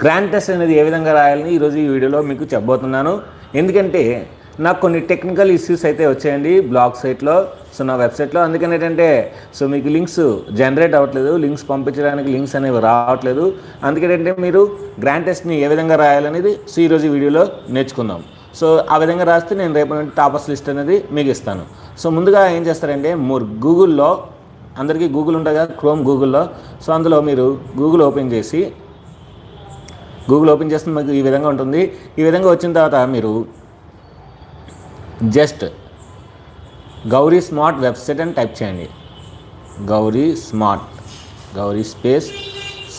Grand test అనేది ఏ విధంగా రాయాలని ఈరోజు ఈ వీడియోలో మీకు చెప్పబోతున్నాను. ఎందుకంటే నాకు కొన్ని టెక్నికల్ ఇష్యూస్ అయితే వచ్చాయండి బ్లాగ్ సైట్లో సో నా వెబ్సైట్లో అందుకని ఏంటంటే సో మీకు లింక్స్ జనరేట్ అవ్వట్లేదు లింక్స్ పంపించడానికి లింక్స్ అనేవి రావట్లేదు. అందుకేంటంటే మీరు గ్రాండ్ టెస్ట్ని ఏ విధంగా రాయాలనేది సో ఈరోజు వీడియోలో నేర్చుకుందాం. సో ఆ విధంగా రాస్తే నేను రేపు నుండి టాపర్స్ లిస్ట్ అనేది మీకు ఇస్తాను. సో ముందుగా ఏం చేస్తారంటే మీరు గూగుల్లో అందరికీ గూగుల్ ఉంటుంది కదా క్రోమ్ గూగుల్లో సో అందులో మీరు గూగుల్ ఓపెన్ చేసి గూగుల్ ఓపెన్ చేస్తే మీకు ఈ విధంగా ఉంటుంది. ఈ విధంగా వచ్చిన తర్వాత మీరు జస్ట్ గౌరీ స్మార్ట్ వెబ్సైట్ అని టైప్ చేయండి. Gowri smart Gowri space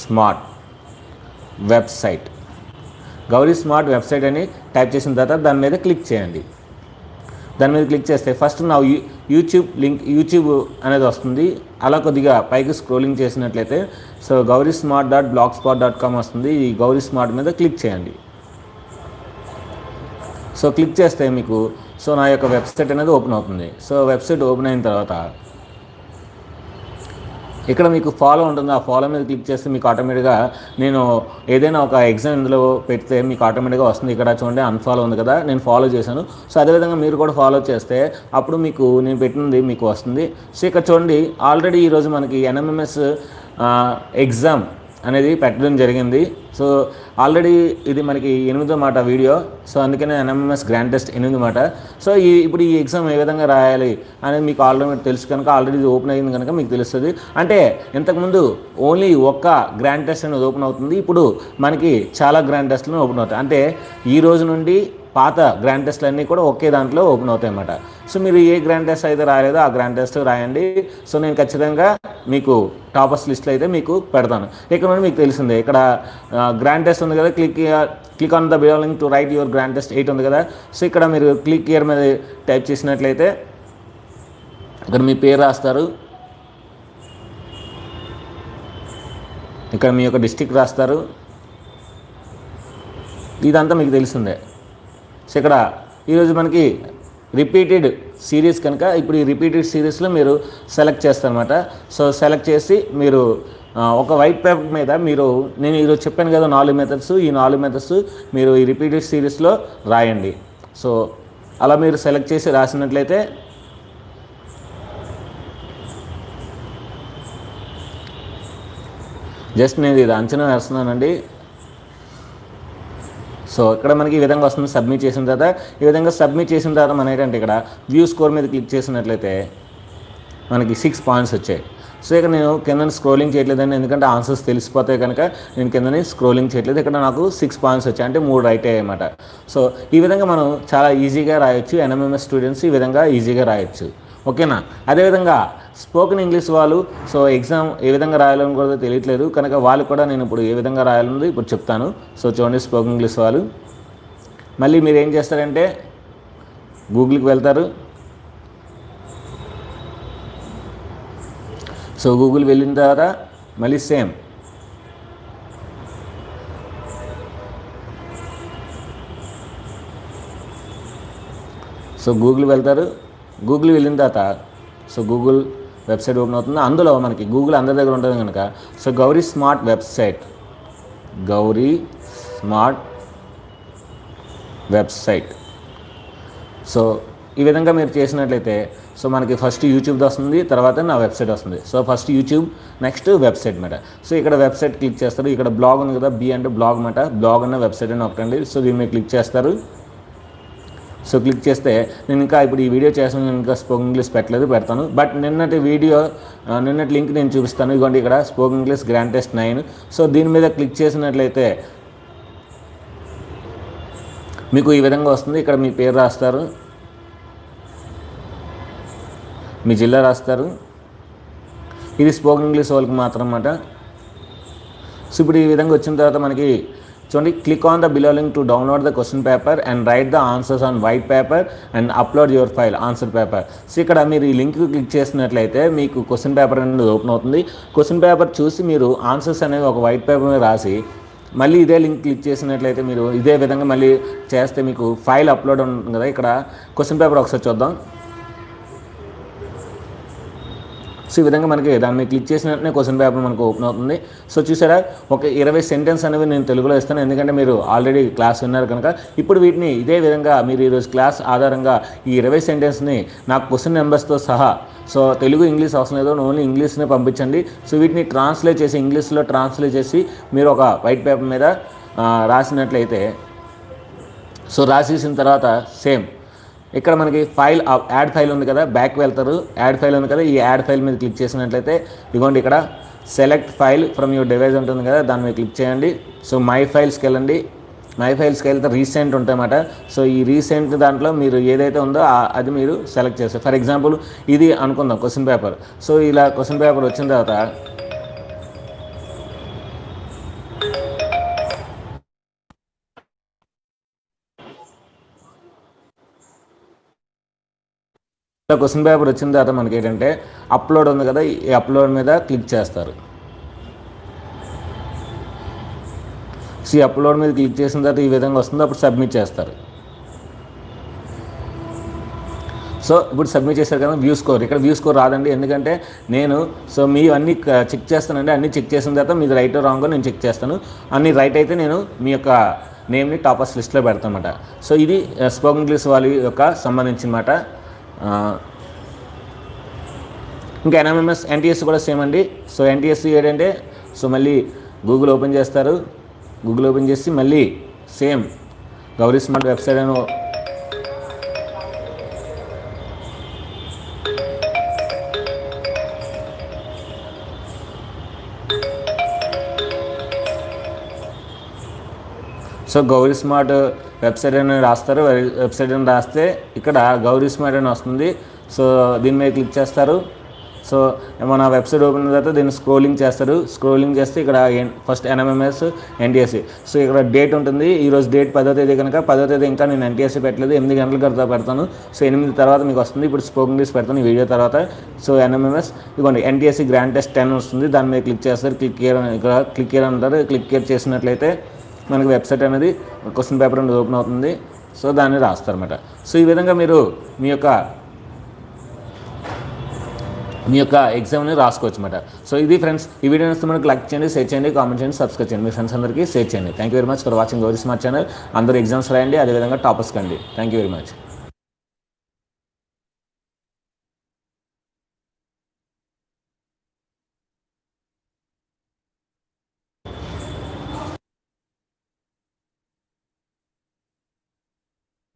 smart website Gowri smart website అని టైప్ చేసిన తర్వాత దాని మీద క్లిక్ చేయండి. దాని మీద క్లిక్ చేస్తే ఫస్ట్ నా యూ యూట్యూబ్ లింక్ యూట్యూబ్ అనేది వస్తుంది. అలా కొద్దిగా పైకి స్క్రోలింగ్ చేసినట్లయితే so Gowri smart dot blogspot dot com వస్తుంది. ఈ గౌరీ స్మార్ట్ మీద క్లిక్ చేయండి. సో క్లిక్ చేస్తే మీకు సో నా యొక్క వెబ్సైట్ అనేది ఓపెన్ అవుతుంది. సో వెబ్సైట్ ఓపెన్ అయిన తర్వాత ఇక్కడ మీకు ఫాలో ఉంటుంది. ఆ ఫాలో మీద క్లిక్ చేస్తే మీకు ఆటోమేటిక్గా నేను ఏదైనా ఒక ఎగ్జామ్ ఇందులో పెడితే మీకు ఆటోమేటిక్గా వస్తుంది. ఇక్కడ చూడండి అన్ఫాలో ఉంది కదా నేను ఫాలో చేశాను. సో అదేవిధంగా మీరు కూడా ఫాలో చేస్తే అప్పుడు మీకు నేను పెట్టినది మీకు వస్తుంది. సో ఇక్కడ చూడండి ఆల్రెడీ ఈరోజు మనకి ఎన్ఎంఎంఎస్ ఎగ్జామ్ అనేది పెట్టడం జరిగింది. సో ఆల్రెడీ ఇది మనకి ఎనిమిదో మాట వీడియో సో అందుకనే ఎన్ఎంఎస్ గ్రాండ్ టెస్ట్ ఎనిమిది మాట. సో ఈ ఇప్పుడు ఈ ఎగ్జామ్ ఏ విధంగా రాయాలి అనేది మీకు ఆల్రెడీ తెలుసు కనుక ఆల్రెడీ ఇది ఓపెన్ అయింది కనుక మీకు తెలుస్తుంది. అంటే ఇంతకుముందు ఓన్లీ ఒక్క గ్రాండ్ టెస్ట్ అనేది ఓపెన్ అవుతుంది. ఇప్పుడు మనకి చాలా గ్రాండ్ టెస్ట్లను ఓపెన్ అవుతాయి. అంటే ఈ రోజు నుండి పాత గ్రాండ్ టెస్ట్లు అన్నీ కూడా ఒకే దాంట్లో ఓపెన్ అవుతాయి అన్నమాట సో మీరు ఏ గ్రాండ్ టెస్ట్ అయితే రాలేదో ఆ గ్రాండ్ టెస్ట్ రాయండి. సో నేను ఖచ్చితంగా మీకు టాపర్స్ లిస్ట్లో అయితే మీకు పెడతాను. ఇక్కడ నుండి మీకు తెలిసిందే ఇక్కడ గ్రాండ్ టెస్ట్ ఉంది కదా click click on the belonging to right your grand test eight ఉంది కదా. సో ఇక్కడ మీరు క్లిక్ ఇయర్ మీద టైప్ చేసినట్లయితే ఇక్కడ మీ పేరు రాస్తారు. ఇక్కడ మీ యొక్క డిస్టిక్ రాస్తారు. ఇదంతా మీకు తెలిసిందే. సో ఇక్కడ ఈరోజు మనకి రిపీటెడ్ సిరీస్ కనుక ఇప్పుడు ఈ రిపీటెడ్ సిరీస్లో మీరు సెలెక్ట్ చేస్తారనమాట సో సెలెక్ట్ చేసి మీరు ఒక వైట్ పేపర్ మీద మీరు నేను ఈరోజు చెప్పాను కదా నాలుగు మెథడ్స్ ఈ నాలుగు మెథడ్స్ మీరు ఈ రిపీటెడ్ సిరీస్లో రాయండి. సో అలా మీరు సెలెక్ట్ చేసి రాసినట్లయితే జస్ట్ నేను ఇది అంచనా వేస్తున్నానండి. సో ఇక్కడ మనకి ఈ విధంగా వస్తుంది సబ్మిట్ చేసిన తర్వాత. ఈ విధంగా సబ్మిట్ చేసిన తర్వాత మన ఏంటంటే ఇక్కడ వ్యూ స్కోర్ మీద క్లిక్ చేసినట్లయితే మనకి సిక్స్ పాయింట్స్ వచ్చాయి. సో ఇక్కడ నేను కింద స్క్రోలింగ్ చేయట్లేదండి ఎందుకంటే ఆన్సర్స్ తెలిసిపోతాయి కనుక నేను కిందని స్క్రోలింగ్ చేయట్లేదు. ఇక్కడ నాకు సిక్స్ పాయింట్స్ వచ్చాయి అంటే మూడు రైట్ అయ్యాయన్నమాట సో ఈ విధంగా మనం చాలా ఈజీగా రాయొచ్చు. ఎన్ఎంఎంఎస్ స్టూడెంట్స్ ఈ విధంగా ఈజీగా రాయొచ్చు. ఓకేనా? అదేవిధంగా స్పోకెన్ ఇంగ్లీష్ వాళ్ళు సో ఎగ్జామ్ ఏ విధంగా రాయాలని కూడా తెలియట్లేదు. కనుక వాళ్ళు కూడా నేను ఇప్పుడు ఏ విధంగా రాయాలన్నది ఇప్పుడు చెప్తాను. సో చూడండి స్పోకెన్ ఇంగ్లీష్ వాళ్ళు. మళ్ళీ మీరు ఏం చేస్తారంటే గూగుల్కి వెళ్తారు. సో గూగుల్ వెళ్ళిన తర్వాత మళ్ళీ సేమ్. సో గూగుల్ వెళ్తారు. గూగుల్ వెళ్ళిన తర్వాత సో గూగుల్ వెబ్సైట్ ఓపెన్ అవుతుంది. అందులో మనకి గూగుల్ అందరి దగ్గర ఉంటుంది కనుక so Gowri smart website Gowri smart website. So ఈ విధంగా మీరు చేసినట్లయితే సో మనకి ఫస్ట్ యూట్యూబ్ వస్తుంది తర్వాత నా వెబ్సైట్ వస్తుంది. So first YouTube next website మాట సో ఇక్కడ వెబ్సైట్ క్లిక్ చేస్తారు. ఇక్కడ బ్లాగ్ ఉంది కదా బి అంటే బ్లాగ్ మాట బ్లాగ్ అన్న వెబ్సైట్ అని ఒకటండి. సో దీని మీద క్లిక్ చేస్తారు. సో క్లిక్ చేస్తే నేను ఇంకా ఇప్పుడు ఈ వీడియో చేస్తాను నేను ఇంకా స్పోకెన్ ఇంగ్లీష్ పెట్టలేదు పెడతాను. బట్ నిన్నటి వీడియో నిన్నటి లింక్ నేను చూపిస్తాను. ఇదిగోండి ఇక్కడ spoken English grand test nine. So దీని మీద క్లిక్ చేసినట్లయితే మీకు ఈ విధంగా వస్తుంది. ఇక్కడ మీ పేరు రాస్తారు. మీ జిల్లా రాస్తారు. ఇది స్పోకెన్ ఇంగ్లీష్ వాళ్ళకి మాత్రం అన్నమాట. సో ఇప్పుడు ఈ విధంగా వచ్చిన తర్వాత మనకి చూడండి click on the belonging to download the question paper and write the answers on white paper and upload your file answer paper so ఇక్కడ మీరు ఈ లింక్ క్లిక్ చేసినట్లయితే మీకు క్వశ్చన్ పేపర్ అనేది ఓపెన్ అవుతుంది. క్వశ్చన్ పేపర్ చూసి మీరు ఆన్సర్స్ అనేవి ఒక వైట్ పేపర్ మీద రాసి మళ్ళీ ఇదే లింక్ క్లిక్ చేసినట్లయితే మీరు ఇదే విధంగా మళ్ళీ చేస్తే మీకు ఫైల్ అప్లోడ్ ఉంటుంది కదా. ఇక్కడ క్వశ్చన్ పేపర్ ఒకసారి చూద్దాం. సో ఈ విధంగా మనకి దాని మీద క్లిక్ చేసిన వెంటనే క్వశ్చన్ పేపర్ మనకు ఓపెన్ అవుతుంది. సో చూసారా ఒక ఇరవై సెంటెన్స్ అనేవి నేను తెలుగులో ఇస్తాను. ఎందుకంటే మీరు ఆల్రెడీ క్లాస్ విన్నారు కనుక ఇప్పుడు వీటిని ఇదే విధంగా మీరు ఈరోజు క్లాస్ ఆధారంగా ఈ ఇరవై సెంటెన్స్ని నాకు క్వశ్చన్ నెంబర్స్తో సహా సో తెలుగు ఇంగ్లీష్ అవసరం లేదు ఓన్లీ ఇంగ్లీష్నే పంపించండి. సో వీటిని ట్రాన్స్లేట్ చేసి ఇంగ్లీష్లో ట్రాన్స్లేట్ చేసి మీరు ఒక వైట్ పేపర్ మీద రాసినట్లయితే సో రాసేసిన తర్వాత సేమ్ ఇక్కడ మనకి ఫైల్ యాడ్ ఫైల్ ఉంది కదా బ్యాక్ వెళ్తారు. యాడ్ ఫైల్ ఉంది కదా ఈ యాడ్ ఫైల్ మీద క్లిక్ చేసినట్లయితే ఇదిగోండి ఇక్కడ select file from your device ఉంటుంది కదా దాని మీద క్లిక్ చేయండి. సో మై ఫైల్స్కి వెళ్ళండి. మై ఫైల్స్కి వెళ్తే రీసెంట్ ఉంటాయన్నమాట సో ఈ రీసెంట్ దాంట్లో మీరు ఏదైతే ఉందో అది మీరు సెలెక్ట్ చేస్తారు. ఫర్ ఎగ్జాంపుల్ ఇది అనుకుందాం క్వశ్చన్ పేపర్. సో ఇలా క్వశ్చన్ పేపర్ వచ్చిన తర్వాత ఇలా క్వశ్చన్ పేపర్ వచ్చిన తర్వాత మనకి ఏంటంటే అప్లోడ్ ఉంది కదా ఈ అప్లోడ్ మీద క్లిక్ చేస్తారు. సో ఈ అప్లోడ్ మీద క్లిక్ చేసిన తర్వాత ఈ విధంగా వస్తుంది అప్పుడు సబ్మిట్ చేస్తారు. సో ఇప్పుడు సబ్మిట్ చేశారు కదా వ్యూ స్కోర్ ఇక్కడ వ్యూ స్కోర్ రాదండి. ఎందుకంటే నేను సో మీ అన్ని చెక్ చేస్తానండి. అన్ని చెక్ చేసిన తర్వాత మీది రైట్ రాంగ్ నేను చెక్ చేస్తాను. అన్ని రైట్ అయితే నేను మీ యొక్క నేమ్ని టాపర్స్ లిస్ట్లో పెడతానమాట. సో ఇది స్పోకన్ ఇంగ్లీష్ వాళ్ళ యొక్క సంబంధించిన ఇంకా ఎన్ఎంఎంఎస్ ఎన్టీఎస్ కూడా సేమ్ అండి. సో ఎన్టీఎస్ ఏంటంటే సో మళ్ళీ గూగుల్ ఓపెన్ చేస్తారు. గూగుల్ ఓపెన్ చేసి మళ్ళీ సేమ్ గౌరీ స్మార్ట్ వెబ్సైట్ అని సో గౌరీ స్మార్ట్ వెబ్సైట్ అని రాస్తారు వెబ్సైట్ అని రాస్తే ఇక్కడ గౌరీ స్మార్ట్ అని వస్తుంది. సో దీని మీద క్లిక్ చేస్తారు. సో మన వెబ్సైట్ ఓపెన్ అయిన తర్వాత దీన్ని స్క్రోలింగ్ చేస్తారు. స్క్రోలింగ్ చేస్తే ఇక్కడ ఫస్ట్ ఎన్ఎంఎంఎస్ ఎన్టీఎస్సి సో ఇక్కడ డేట్ ఉంటుంది. ఈరోజు డేట్ పదో తేదీ కనుక పదో తేదీ ఇంకా నేను ఎన్టీఎస్సీ పెట్టలేదు. ఎనిమిది గంటల తర్వాత పెడతాను. సో ఎనిమిది తర్వాత మీకు వస్తుంది. ఇప్పుడు స్పోకెన్ ఇంగ్లీష్ పెడతాను ఈ వీడియో తర్వాత. సో ఎన్ఎంఎంఎస్ ఇదిగోండి ఎన్టీఎస్సీ గ్రాండ్ టెస్ట్ టెన్ వస్తుంది. దాని మీద క్లిక్ చేస్తారు. క్లిక్ చేయర్ ఇక్కడ క్లిక్ చేయర్ అంటారు. క్లిక్ చేయర్ చేసినట్లయితే మనకి వెబ్సైట్ అనేది క్వశ్చన్ పేపర్ అనేది ఓపెన్ అవుతుంది. సో దాన్ని రాస్తారన్నమాట. సో ఈ విధంగా మీరు మీ యొక్క మీ యొక్క ఎగ్జామ్ని రాసుకోవచ్చు అనమాట సో ఇది ఫ్రెండ్స్ ఈ వీడియో నచ్చితే మనకు లైక్ చేయండి షేర్ చేయండి కామెంట్ చేయండి సబ్స్క్రైబ్ చేయండి. మీ ఫ్రెండ్స్ అందరికీ షేర్ చేయండి. Thank you very much for watching Gowri smart channel. అందరూ ఎగ్జామ్స్ రాయండి అదేవిధంగా టాపర్స్ కండి థ్యాంక్ యూ వెరీ మచ్